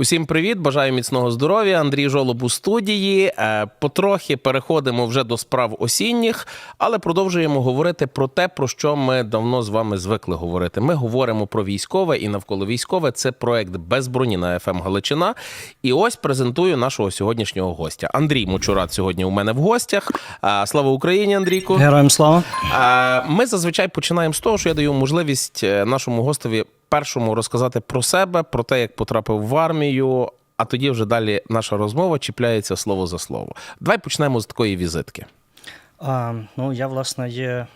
Усім привіт, бажаю міцного здоров'я. Андрій Жолоб у студії. Е, Потрохи переходимо вже до справ осінніх, але продовжуємо говорити про те, про що ми давно з вами звикли говорити. Ми говоримо про військове і навколо військове. Це проект без броні на ФМ Галичина. І ось презентую нашого сьогоднішнього гостя. Андрій Мочурат сьогодні у мене в гостях. Е, Слава Україні, Андрійку. Героям слава. Е, Ми зазвичай починаємо з того, що я даю можливість нашому гостеві першому розказати про себе, про те, як потрапив в армію. А тоді вже далі наша розмова чіпляється слово за слово. Давай почнемо з такої візитки. А, ну, я, власне, є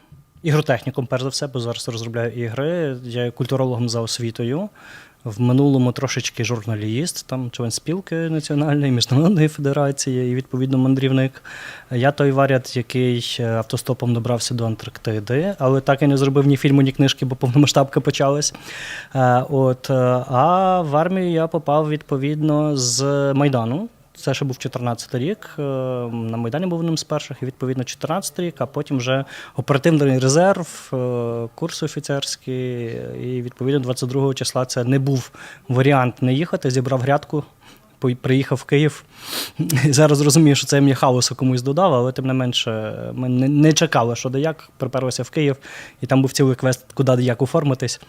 ігротехніком, перш за все, бо зараз розробляю ігри. Я є культурологом за освітою. В минулому трошечки журналіст, там член спілки національної, міжнародної федерації і відповідно мандрівник. Я той варіант, який е, автостопом добрався до Антарктиди, але так і не зробив ні фільму, ні книжки, бо повномасштабка почалась. Е, От, е, а в армію я попав відповідно з Майдану. Це ще був 14 рік. е, На Майдані був одним з перших, і відповідно 14 рік, а потім вже оперативний резерв, е, курси офіцерські. І відповідно 22 числа це не був варіант не їхати. Зібрав грядку, приїхав в Київ. Зараз розумію, що це мені хаосу комусь додав, але тим не менше ми не чекали, що де як. Приперлися в Київ, і там був цілий квест, куди як оформитись.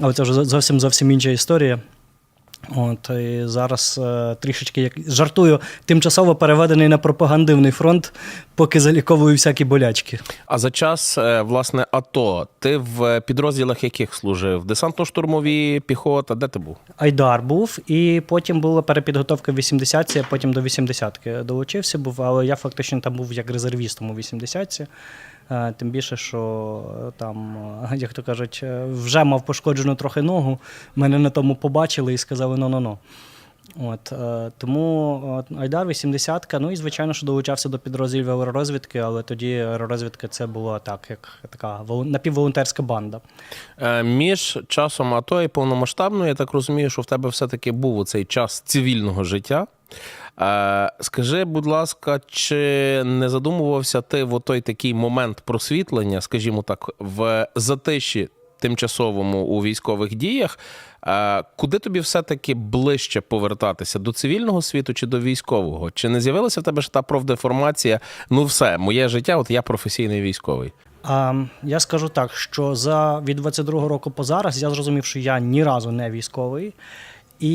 Але це вже зовсім зовсім інша історія. От і зараз е, трішечки як жартую, тимчасово переведений на пропагандивний фронт, поки заліковую всякі болячки. А за час е, власне АТО ти в підрозділах яких служив? Десантно-штурмові піхота? Де ти був? Айдар був, і потім була перепідготовка в 80-ці, а потім до 80-ки долучився був, але я фактично там був як резервістом у 80-ці. Е, Тим більше, що е, там, е, як то кажуть, вже мав пошкоджену трохи ногу. Мене на тому побачили і сказали ну-ну-ну. От, е, тому от, Айдар 80-ка, ну і звичайно, що долучався до підрозділів аеророзвідки, але тоді аеророзвідка це була так, як така волон- напівволонтерська банда. Між часом АТО і повномасштабною, я так розумію, що в тебе все-таки був цей час цивільного життя. Е, Скажи, будь ласка, чи не задумувався ти в той такий момент просвітлення, скажімо так, в затиші тимчасовому у військових діях? е, Куди тобі все-таки ближче повертатися до цивільного світу чи до військового? Чи не з'явилася в тебе ж та профдеформація? Ну, все, моє життя, от я професійний військовий. Я скажу так, що за від 22-го року по зараз я зрозумів, що я ні разу не військовий. І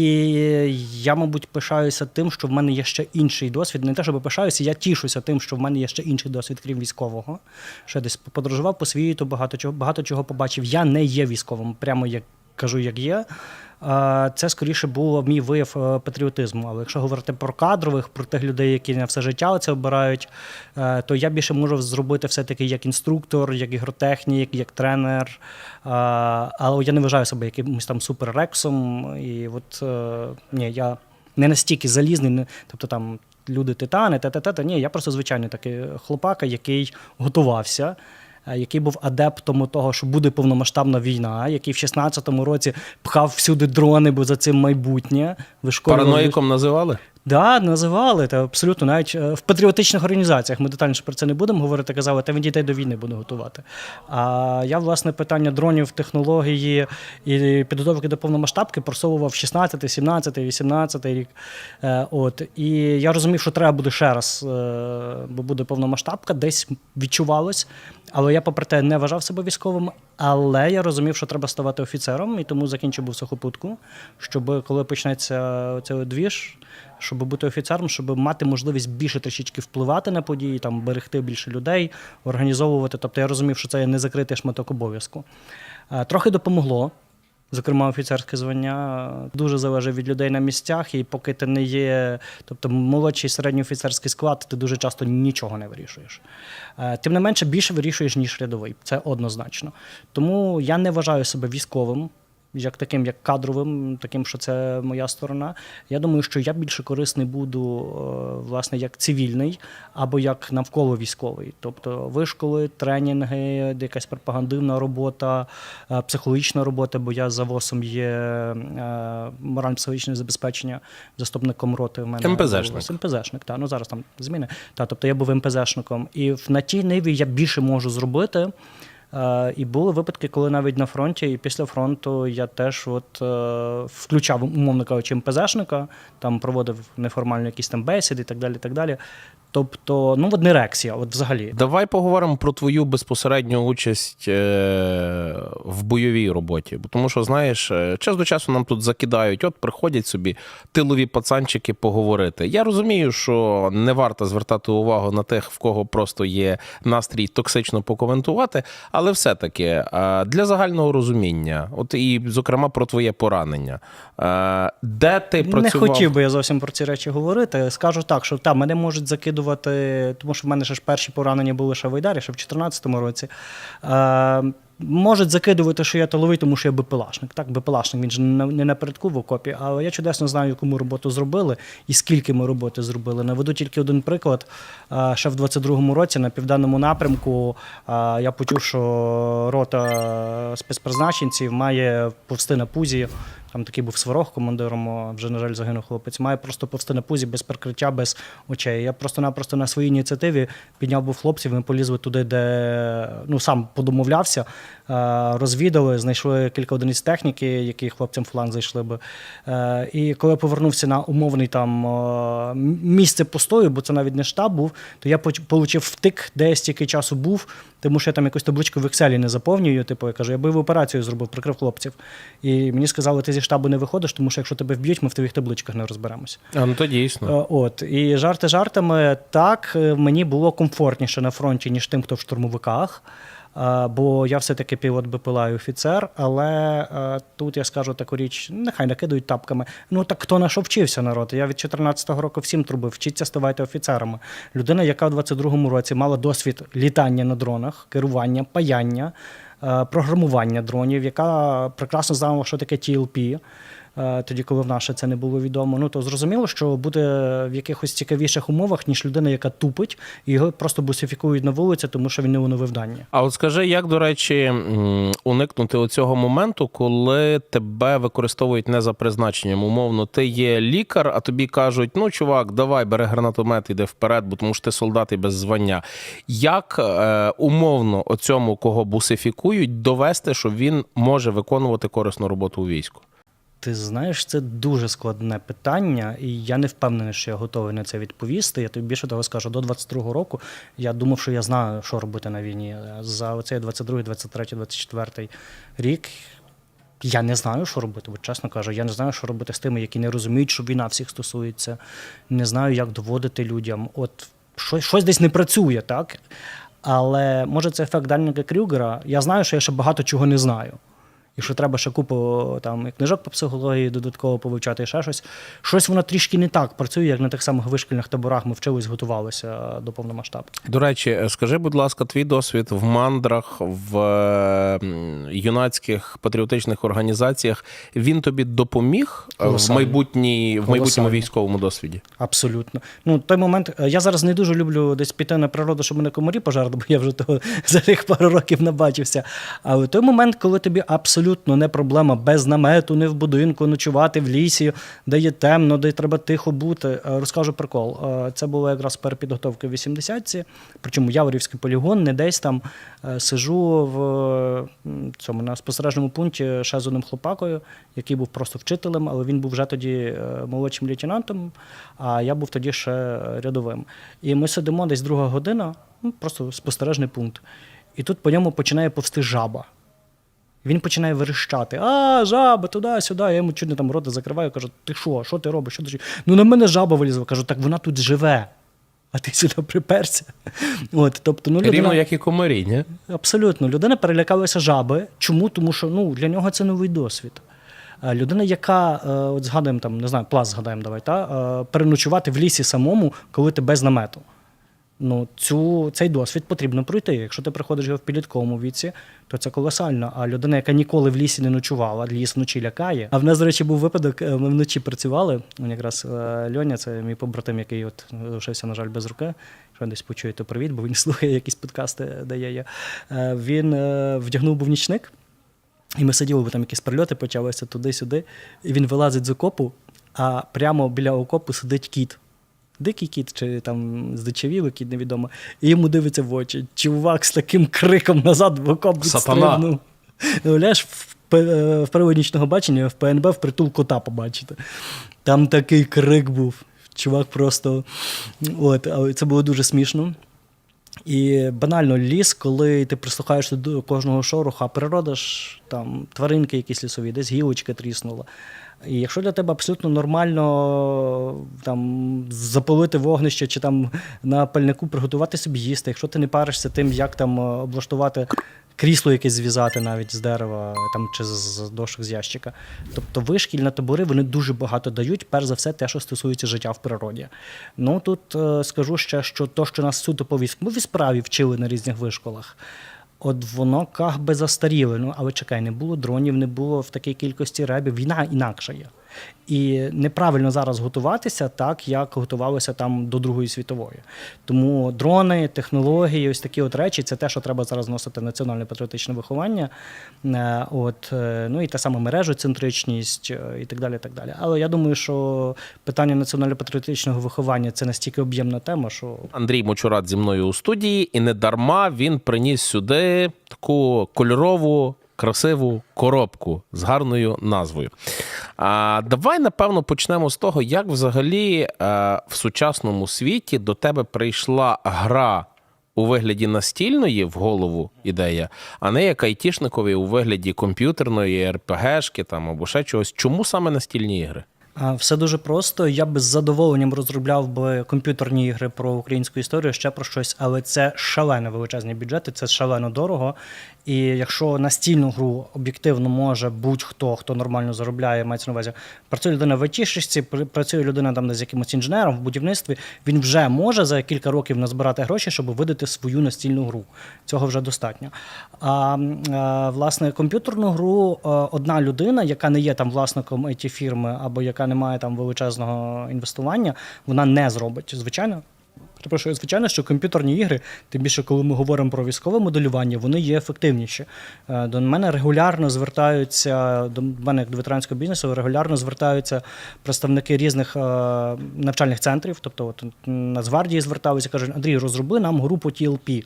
я, мабуть, пишаюся тим, що в мене є ще інший досвід. Не те, щоб пишаюся, я тішуся тим, що в мене є ще інший досвід, крім військового. Ще десь подорожував по світу, багато чого, багато чого побачив. Я не є військовим, прямо як кажу, як є. Це скоріше було мій вияв е, патріотизму. Але якщо говорити про кадрових, про тих людей, які на все життя це обирають, е, то я більше можу зробити все-таки як інструктор, як ігротехнік, як тренер. Але я не вважаю себе якимось там суперрексом. І от е, ні, я не настільки залізний, тобто там. Люди титани, та-та-та. Ні, я просто звичайний такий хлопака, який готувався, е, який був адептом того, що буде повномасштабна війна, який в 16-му році пхав всюди дрони, бо за цим майбутнє. Вишколював Параноїком називали? Да, називали та абсолютно навіть е, в патріотичних організаціях. Ми детальніше про це не будемо говорити. Казали, та він дітей до війни буде готувати. А я власне питання дронів, технології і підготовки до повномасштабки просовував 16, 17, 18 рік. Е, От і я розумів, що треба буде ще раз, е, бо буде повномасштабка, десь відчувалось. Але я, попри те, не вважав себе військовим. Але я розумів, що треба ставати офіцером, і тому закінчив був сухопутку, щоб коли почнеться цей двіж, щоб бути офіцером, щоб мати можливість більше трішечки впливати на події, там берегти більше людей, організовувати. Тобто я розумів, що це є незакритий шматок обов'язку. Е, Трохи допомогло. Зокрема, офіцерське звання дуже залежить від людей на місцях, і поки ти не є, тобто молодший середній офіцерський склад, ти дуже часто нічого не вирішуєш. Е, Тим не менше, більше вирішуєш, ніж рядовий. Це однозначно. Тому я не вважаю себе військовим. Як таким, як кадровим, таким, що це моя сторона. Я думаю, що я більше корисний буду, е, власне, як цивільний або як навколо військовий. Тобто вишколи, тренінги, якась пропагандивна робота, е, психологічна робота, бо я за ВОСом є е, морально-психологічне забезпечення заступником роти. В мене МПЗшник. МПЗшник, так. Ну зараз там зміни. Та, тобто я був МПЗшником. І на тій ниві я більше можу зробити. Е, І були випадки, коли навіть на фронті і після фронту я теж от, е, включав, умовно кажучи, МПЗшника, там проводив неформально якісь там бесіди і так далі. І так далі. Тобто, ну, от не рексія, от взагалі. Давай поговоримо про твою безпосередню участь е, в бойовій роботі. Бо Тому що, знаєш, е, час до часу нам тут закидають, от приходять собі тилові пацанчики поговорити. Я розумію, що не варто звертати увагу на тих, в кого просто є настрій токсично покоментувати, але все-таки е, для загального розуміння, от і, зокрема, про твоє поранення. Де ти Не хотів би я зовсім про ці речі говорити. Скажу так, що та, мене можуть закидувати, тому що в мене ще ж перші поранення були ще в Айдарі, ще в 2014 році. Е, можуть закидувати, що я тиловий, тому що я БПЛАшник. Так, БПЛАшник, він не не напередку в окопі, але я чудесно знаю, яку ми роботу зробили і скільки ми роботи зробили. Наведу тільки один приклад. Е, Ще в 22-му році на південному напрямку е, я почув, що рота спецпризначенців має повсти на пузі. Там такий був сварог командиром, вже, на жаль, загинув хлопець. Має просто повсти на пузі без прикриття, без очей. Я просто-напросто на своїй ініціативі підняв був хлопців, ми полізли туди, де ну, сам подомовлявся, розвідали, знайшли кілька одиниць техніки, які хлопцям фланг зайшли би. Е, І коли я повернувся на умовний там е, місце постою, бо це навіть не штаб був, то я отримав втик, де я стільки часу був, тому що я там якусь табличку в Excel не заповнюю. Типу, я кажу, я бойову операцію зробив, прикрив хлопців. І мені сказали, ти зі штабу не виходиш, тому що якщо тебе вб'ють, ми в твоїх табличках не розберемося. А, ну то дійсно. Е, От і жарти жартами, так е, мені було комфортніше на фронті, ніж тим, хто в штурмовиках. Бо я все-таки пілот БПЛА і офіцер, але е, тут я скажу таку річ: нехай накидують тапками. Ну так хто на що вчився народ? Я від 14-го року всім трубив, вчіться ставайте офіцерами. Людина, яка в 22-му році мала досвід літання на дронах, керування, паяння, е, програмування дронів, яка прекрасно знала, що таке TLP. Е, Тоді, коли в наше це не було відомо, ну то зрозуміло, що буде в якихось цікавіших умовах, ніж людина, яка тупить, і його просто бусифікують на вулиці, тому що він не оновив дані. А от скажи, як, до речі, уникнути оцього моменту, коли тебе використовують не за призначенням? Умовно, ти є лікар, а тобі кажуть: ну, чувак, давай, бери гранатомет, іди вперед, бо тому що ти солдат і без звання. Як е, умовно оцьому, кого бусифікують, довести, що він може виконувати корисну роботу у війську? Ти знаєш, це дуже складне питання, і я не впевнений, що я готовий на це відповісти. Я тобі більше того скажу, до 22-го року я думав, що я знаю, що робити на війні. За оцей 22, 23, 24 рік. Я не знаю, що робити, от чесно кажу. Я не знаю, що робити з тими, які не розуміють, що війна всіх стосується. Не знаю, як доводити людям. От щось, щось десь не працює, так? Але може це ефект Дальника Крюгера. Я знаю, що я ще багато чого не знаю. І що треба ще купу там і книжок по психології додатково повивчати і ще щось. Щось воно трішки не так працює, як на тих самих вишкільних таборах ми вчились, готувалися до повномасштабки. До речі, е, скажи, будь ласка, твій досвід в мандрах, в е, юнацьких патріотичних організаціях він тобі допоміг е, в Колосально. майбутній в майбутньому військовому досвіді? Абсолютно. Ну, той момент, я зараз не дуже люблю десь піти на природу, щоб мене комарі пожарли, бо я вже того за тих пару років набачився. Але той момент, коли тобі абсолютно не проблема без намету, не в будинку, ночувати в лісі, де є темно, де треба тихо бути. Е, Розкажу прикол. Е, Це було якраз перепідготовки в 80-ці, причому Яворівський полігон, не десь там Е, сижу в цьому на спостережному пункті ще з одним хлопакою, який був просто вчителем, але він був вже тоді молодшим лейтенантом, а я був тоді ще рядовим. І ми сидимо десь друга година, ну, просто спостережний пункт. І тут по ньому починає повсти жаба. Він починає верещати: А, жаба, туди-сюди. Я йому чуть не там рота закриваю, кажу, ти що, що ти робиш? Що ти? Ну на мене жаба вилізла. Кажу, так вона тут живе. А ти сюди приперся. От, тобто, ну, людина... Рівно як і комарі, ні? Абсолютно. Людина перелякалася жаби. Чому? Тому що ну, для нього це новий досвід. Е, Людина, яка, е, от згадуємо там, не знаю, пласт згадаємо, давай, та, е, переночувати в лісі самому, коли ти без намету. Ну, цю, цей досвід потрібно пройти. Якщо ти приходиш його в підлітковому віці, то це колосально. А людина, яка ніколи в лісі не ночувала, ліс вночі лякає. А в нас, до речі, був випадок, е, ми вночі працювали. Якраз е, Льоня, це мій побратим, який от лишився, на жаль, без руки. Якщо десь почує, то привіт, бо він слухає якісь подкасти, де я. Е, Він вдягнув був нічник, і ми сиділи, бо там якісь прильоти почалися туди-сюди. І він вилазить з окопу, а прямо біля окопу сидить кіт. Дикий кіт чи там здичавілий кіт, невідомо. І йому дивиться в очі. Чувак з таким криком назад в окоп відстрибнув. Ну, Уявляєш, в, П- е, нічного бачення в ПНБ в притул кота побачити. Там такий крик був. Чувак просто. От, це було дуже смішно. І банально ліс, коли ти прислухаєшся до кожного шороху, а природа ж там тваринки якісь лісові, десь гілочка тріснула. І якщо для тебе абсолютно нормально там запалити вогнище чи там на пальнику приготувати собі їсти, якщо ти не паришся тим, як там е, облаштувати крісло якесь зв'язати навіть з дерева там чи з- дошок з ящика. Тобто вишкільні табори вони дуже багато дають, перш за все, те, що стосується життя в природі. Ну тут е, скажу ще, що то, що нас суто по військовій справі вчили на різних вишколах. От воно как би застаріло. Ну, але чекай, не було дронів, не було в такій кількості ребів. Війна інакша є. І неправильно зараз готуватися так, як готувалося там до Другої світової. Тому дрони, технології, ось такі от речі це те, що треба зараз носити національне патріотичне виховання. Е, От, е, ну і та сама мережоцентричність е, і так далі. так далі. Але я думаю, що питання національно-патріотичного виховання це настільки об'ємна тема, що Андрій Мочурат зі мною у студії, і не дарма він приніс сюди таку кольорову. Красиву коробку з гарною назвою. А давай напевно почнемо з того, як взагалі е, в сучасному світі до тебе прийшла гра у вигляді настільної в голову ідея, а не як айтішникові у вигляді комп'ютерної РПГшки там або ще чогось. Чому саме настільні ігри? Все дуже просто. Я би з задоволенням розробляв би комп'ютерні ігри про українську історію, ще про щось, але це шалено величезні бюджети, це шалено дорого. І якщо настільну гру об'єктивно може будь-хто, хто нормально заробляє, мається на увазі, працює людина в ІТ-шечці, працює людина там з якимось інженером в будівництві, він вже може за кілька років назбирати гроші, щоб видати свою настільну гру. Цього вже достатньо. А, власне, комп'ютерну гру е, одна людина, яка не є там власником it фірми або яка не має там величезного інвестування, вона не зробить. Звичайно. Перепрошую, звичайно, що комп'ютерні ігри, тим більше, коли ми говоримо про військове моделювання, вони є ефективніші. Е, До мене регулярно звертаються, до мене як до ветеранського бізнесу, регулярно звертаються представники різних е, навчальних центрів. Тобто, от Нацгвардії зверталися, кажуть, Андрій, розроби нам групу TLP.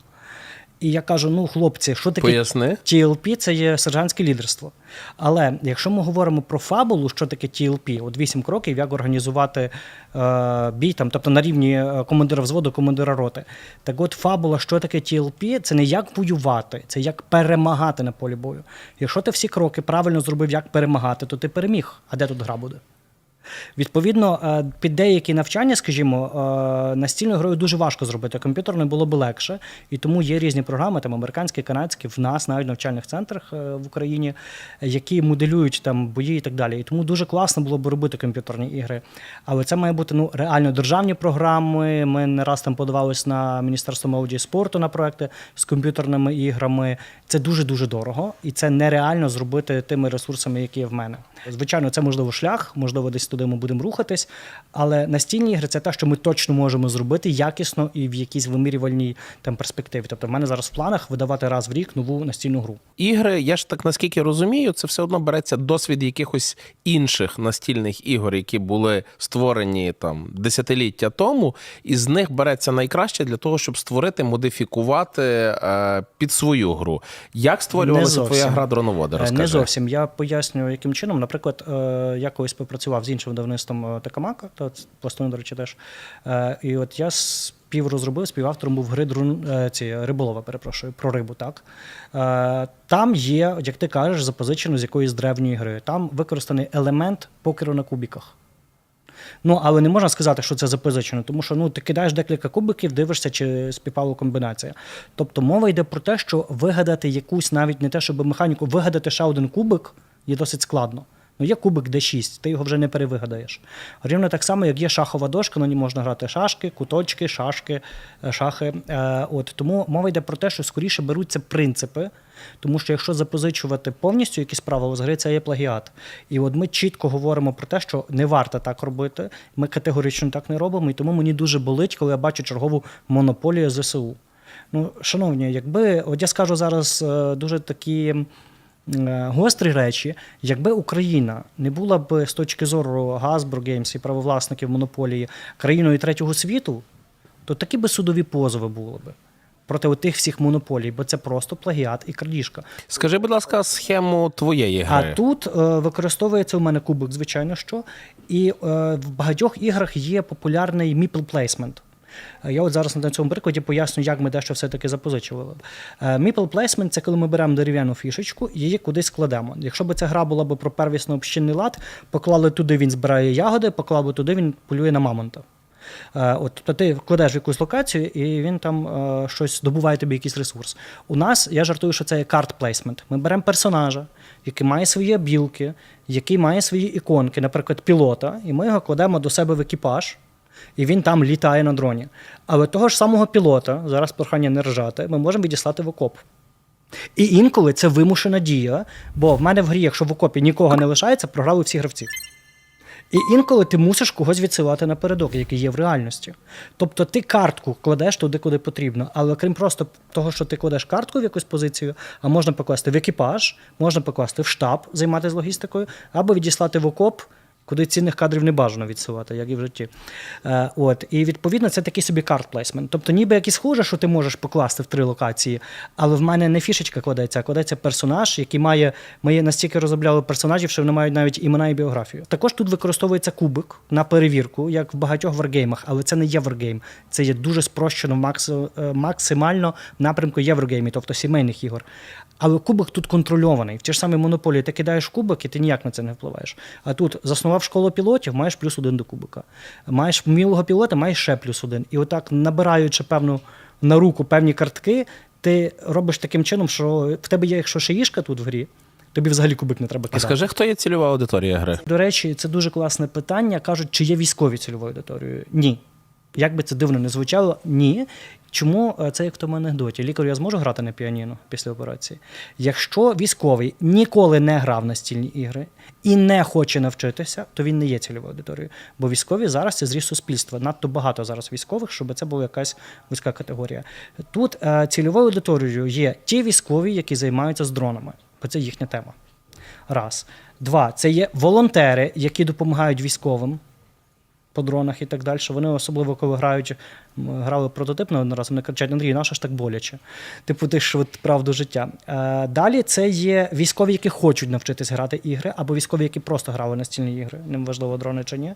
І я кажу: ну, хлопці, що таке Поясни. TLP це є сержантське лідерство. Але якщо ми говоримо про фабулу, що таке TLP, от вісім кроків, як організувати е, бій, там, тобто на рівні е, командира взводу, командира роти. Так от фабула, що таке TLP, це не як воювати, це як перемагати на полі бою. Якщо ти всі кроки правильно зробив, як перемагати, то ти переміг. А де тут гра буде? Відповідно, е, під деякі навчання, скажімо, е, настільною грою дуже важко зробити. Комп'ютерною було б легше, і тому є різні програми, там американські, канадські, в нас навіть в навчальних центрах е, в Україні, які моделюють там бої і так далі. І тому дуже класно було б робити комп'ютерні ігри. Але це має бути ну реально державні програми. Ми не раз там подавались на Міністерство молоді і спорту на проекти з комп'ютерними іграми. Це дуже дуже дорого, і це нереально зробити тими ресурсами, які є в мене. Звичайно, це можливо шлях, можливо, десь туди ми будемо рухатись. Але настільні ігри це те, що ми точно можемо зробити якісно і в якійсь вимірювальній там перспективі. Тобто, в мене зараз в планах видавати раз в рік нову настільну гру. Ігри, я ж так наскільки розумію, це все одно береться досвід якихось інших настільних ігор, які були створені там десятиліття тому, і з них береться найкраще для того, щоб створити, модифікувати е, під свою гру. Як створювалася твоя гра дроновода? Е, Розкажи. Не зовсім. Я пояснюю, яким чином. Наприклад, е, я колись попрацював з іншим видавництвом е, Такамака, та це пластуни, до речі, теж. Е, І от я співрозробив, співавтором був гри друн, ці, риболова, перепрошую, про рибу, так. Там є, як ти кажеш, запозичено з якоїсь древньої гри. Там використаний елемент покеру на кубіках. Ну, але не можна сказати, що це запозичено, тому що ну, ти кидаєш декілька кубиків, дивишся, чи співпала комбінація. Тобто мова йде про те, що вигадати якусь навіть не те, щоб механіку, вигадати ще один кубик є досить складно. Ну, є кубик D6, ти його вже не перевигадаєш. Рівно так само, як є шахова дошка, на ній можна грати шашки, куточки, шашки, е, шахи. Е, От тому мова йде про те, що скоріше беруться принципи, тому що якщо запозичувати повністю якісь правила з гри, це є плагіат. І от ми чітко говоримо про те, що не варто так робити. Ми категорично так не робимо, і тому мені дуже болить, коли я бачу чергову монополію ЗСУ. Ну, шановні, якби от я скажу зараз е, дуже такі гострі речі, якби Україна не була б з точки зору Hasbro Games і правовласників монополії країною третього світу, то такі би судові позови були б проти тих всіх монополій, бо це просто плагіат і крадіжка. Скажи, будь ласка, схему твоєї гри. А тут е, використовується у мене кубик, звичайно що. І е, в багатьох іграх є популярний meeple placement. Е, Я от зараз на цьому прикладі поясню, як ми дещо все-таки запозичували. Meeple placement – це коли ми беремо дерев'яну фішечку і її кудись кладемо. Якщо б ця гра була б про первісно общинний лад, поклали туди, він збирає ягоди, поклали туди, він полює на мамонта. Е, От, тобто ти кладеш в якусь локацію, і він там е, щось добуває тобі якийсь ресурс. У нас я жартую, що це є карт плейсмент. Ми беремо персонажа, який має свої білки, який має свої іконки, наприклад, пілота, і ми його кладемо до себе в екіпаж. І він там літає на дроні. Але того ж самого пілота, зараз прохання не ржати, ми можемо відіслати в окоп. І інколи це вимушена дія, бо в мене в грі, якщо в окопі нікого не лишається, програли всі гравці. І інколи ти мусиш когось відсилати напередок, який є в реальності. Тобто ти картку кладеш туди, куди потрібно. Але крім просто того, що ти кладеш картку в якусь позицію, а можна покласти в екіпаж, можна покласти в штаб, займатися логістикою, або відіслати в окоп, куди цінних кадрів не бажано відсилати, як і в житті. Е, от. І відповідно це такий собі карт плейсмент. Тобто, ніби як і схоже, що ти можеш покласти в три локації, але в мене не фішечка кладеться, а кладеться персонаж, який має. Ми настільки розробляли персонажів, що вони мають навіть імена і біографію. Також тут використовується кубик на перевірку, як в багатьох варгеймах, але це не є варгейм. Це є дуже спрощено е, максимально в напрямку єврогеймів, тобто сімейних ігор. Але кубик тут контрольований. В ті ж самі монополії ти кидаєш кубик, і ти ніяк на це не впливаєш. А тут заснував школу пілотів, маєш плюс один до кубика. Маєш вмілого пілота, маєш ще плюс один. І отак, набираючи певну на руку певні картки, ти робиш таким чином, що в тебе є, якщо шиїшка тут в грі, тобі взагалі кубик не треба А кидати. скажи, хто є цільова аудиторія гри? До речі, це дуже класне питання. Кажуть, чи є військові цільовою аудиторією? Ні. Як би це дивно не звучало, ні. Чому Е, це як в тому анекдоті? Лікарю я зможу грати на піаніно після операції? Якщо військовий ніколи не грав на стільні ігри і не хоче навчитися, то він не є цільовою аудиторією. Бо військові зараз це зріст суспільства. Надто багато зараз військових, щоб це була якась вузька категорія. Тут е, цільовою аудиторією є ті військові, які займаються з дронами, бо це їхня тема. Раз. Два. Це є волонтери, які допомагають військовим по дронах і так далі. Вони особливо, коли грають, грали прототипно один раз, вони кричать: Андрій, нащо ж так боляче? Типу, ти ж от правду життя. Е, далі це є військові, які хочуть навчитись грати ігри, або військові, які просто грали на стільні ігри, неважливо, дрони чи ні.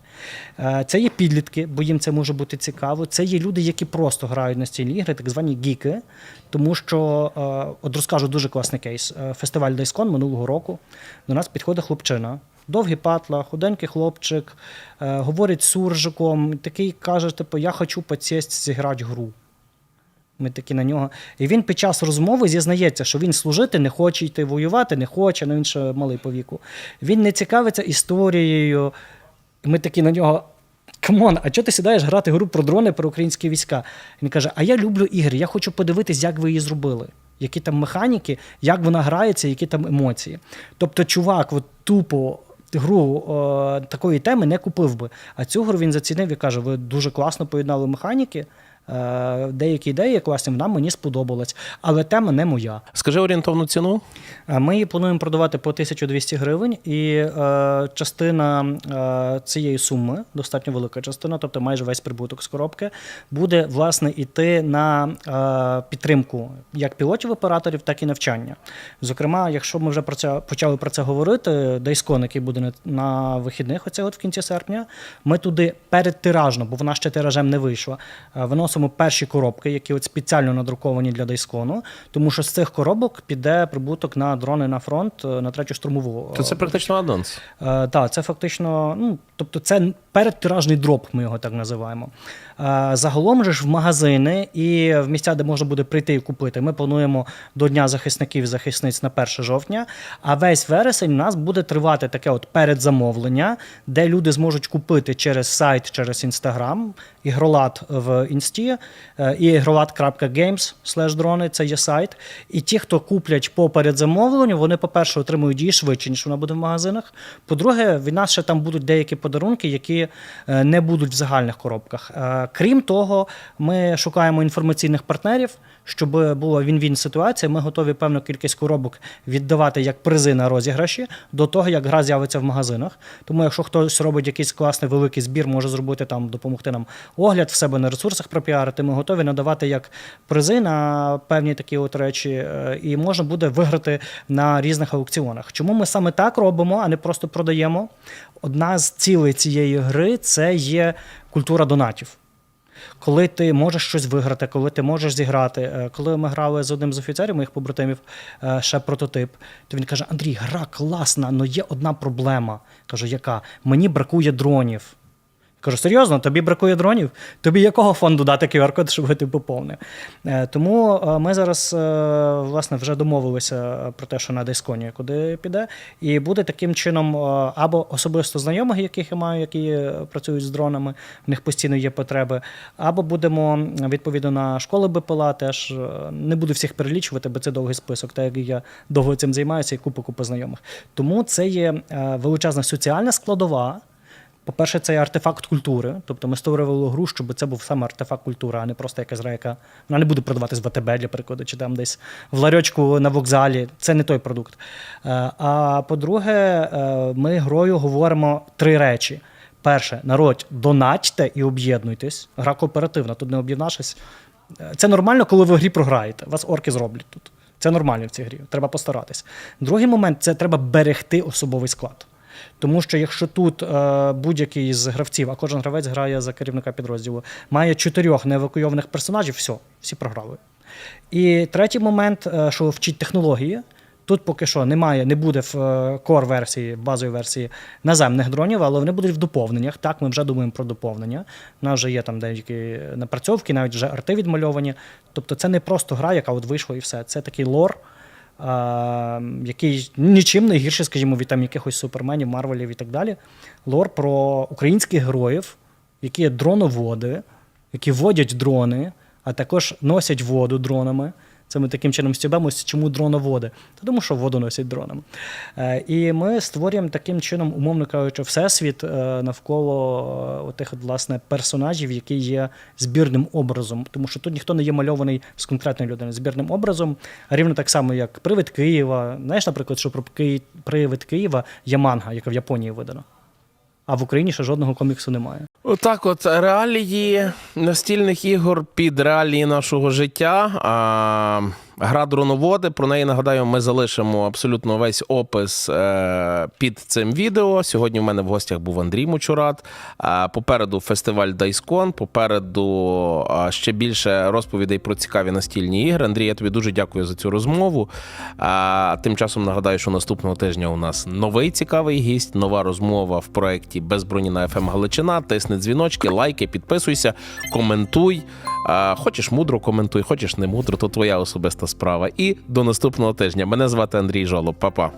Е, це є підлітки, бо їм це може бути цікаво. Це є люди, які просто грають на стільні ігри, так звані гіки. Тому що, е, от розкажу дуже класний кейс. Фестиваль Дайскон минулого року до нас підходить хлопчина. Довгі патла, худенький хлопчик, е, говорить суржиком, такий каже: типу, я хочу поцєсть зіграти гру. Ми такі на нього. І він під час розмови зізнається, що він служити не хоче йти воювати, не хоче, ну він ще малий по віку. Він не цікавиться історією. Ми такі на нього. Камон, а чого ти сідаєш грати гру про дрони, про українські війська? Він каже: А я люблю ігри, я хочу подивитись, як ви її зробили. Які там механіки, як вона грається, які там емоції. Тобто, чувак, от тупо гру о, такої теми не купив би. А цю гру він зацінив і каже: ви дуже класно поєднали механіки. Е, Деякі ідеї класні, вона мені сподобалась, але тема не моя. Скажи орієнтовну ціну. Е, Ми її плануємо продавати по 1200 гривень, і е, частина е, цієї суми, достатньо велика частина, тобто майже весь прибуток з коробки, буде власне іти на е, підтримку як пілотів операторів, так і навчання. Зокрема, якщо ми вже про це почали про це говорити, Дайскон, який буде на, на вихідних, оце от в кінці серпня, ми туди передтиражно, бо вона ще тиражем не вийшла, е, виносимо перші коробки, які от спеціально надруковані для Дайскону, тому що з цих коробок піде прибуток на дрони на фронт е, на третю штурмову. То це практично адонс. Е, так, це фактично, ну тобто, це передтиражний дроп, ми його так називаємо. Е, загалом же ж в магазини і в місця, де можна буде прийти і купити. Ми плануємо до Дня захисників і захисниць на 1 жовтня. А весь вересень у нас буде тривати таке от передзамовлення, де люди зможуть купити через сайт, через інстаграм, ігролад в інсті, е, і ігроват.games дрони, це є сайт. І ті, хто куплять по передзамовленню, вони, по-перше, отримують дії швидше, ніж вона буде в магазинах. По-друге, від нас ще там будуть деякі подарунки, які е, не будуть в загальних коробках. Е, Крім того, ми шукаємо інформаційних партнерів, щоб була він-він ситуація. Ми готові певну кількість коробок віддавати як призи на розіграші до того, як гра з'явиться в магазинах. Тому, якщо хтось робить якийсь класний великий збір, може зробити там, допомогти нам огляд в себе на ресурсах пропіарити. Ми готові надавати як призи на певні такі от речі, е, і можна буде виграти на різних аукціонах. Чому ми саме так робимо, а не просто продаємо? Одна з цілей цієї гри це є культура донатів. Коли ти можеш щось виграти, коли ти можеш зіграти. Е, Коли ми грали з одним з офіцерів моїх побратимів, е, ще прототип, то він каже: Андрій, гра класна, але є одна проблема. Кажу, яка? Мені бракує дронів. Кажу, серйозно, тобі бракує дронів? Тобі якого фонду дати QR-код, щоб ти поповнив? Е, Тому е, ми зараз е, власне вже домовилися про те, що на Дисконі куди піде, і буде таким чином або особисто знайомих, яких я маю, які працюють з дронами, в них постійно є потреби, або будемо відповідно на школи БПЛА. Теж не буду всіх перелічувати, бо це довгий список, так як я довго цим займаюся і купу купу знайомих. Тому це є величезна соціальна складова. По-перше, це артефакт культури. Тобто ми створювали гру, щоб це був саме артефакт культури, а не просто якась гра, яка вона не буде продаватись в АТБ, для прикладу, чи там десь в ларьочку на вокзалі. Це не той продукт. Е, А по-друге, е, ми грою говоримо три речі. Перше, народ, донатьте і об'єднуйтесь. Гра кооперативна, тут не об'єднавшись. Е, Це нормально, коли ви в грі програєте. Вас орки зроблять тут. Це нормально в цій грі. Треба постаратись. Другий момент це треба берегти особовий склад. Тому що якщо тут е, будь-який з гравців, а кожен гравець грає за керівника підрозділу, має чотирьох неевакуйованих персонажів, все, всі програли. І третій момент, е, що вчить технології. Тут поки що немає, не буде в кор версії, в базовій версії наземних дронів, але вони будуть в доповненнях. Так, ми вже думаємо про доповнення. У нас вже є там деякі напрацьовки, навіть вже арти відмальовані. Тобто це не просто гра, яка от вийшла і все. Це такий лор, який нічим не гірше, скажімо, від там якихось суперменів, марвелів і так далі. Лор про українських героїв, які є дроноводи, які водять дрони, а також носять воду дронами. Це ми таким чином стібемося, чому дроноводи? Та тому, що воду носять дронами. Е, і ми створюємо таким чином, умовно кажучи, всесвіт е, навколо е, отих, от, власне, персонажів, які є збірним образом. Тому що тут ніхто не є мальований з конкретної людини збірним образом, рівно так само, як Привид Києва. Знаєш, наприклад, що про Привид Києва є манга, яка в Японії видана. А в Україні ще жодного коміксу немає. Отак, от реалії настільних ігор під реалії нашого життя. А, гра дроноводи. Про неї нагадаю, ми залишимо абсолютно весь опис е, під цим відео. Сьогодні в мене в гостях був Андрій Мочурат. Попереду фестиваль Дайскон. Попереду ще більше розповідей про цікаві настільні ігри. Андрій, я тобі дуже дякую за цю розмову. Тим часом нагадаю, що наступного тижня у нас новий цікавий гість, нова розмова в проєкті Без броні на ФМ Галичина. Тисни дзвіночки, лайки, підписуйся, коментуй. Хочеш мудро коментуй, хочеш не мудро, то твоя особиста справа. І до наступного тижня. Мене звати Андрій Жолоб. Па-па.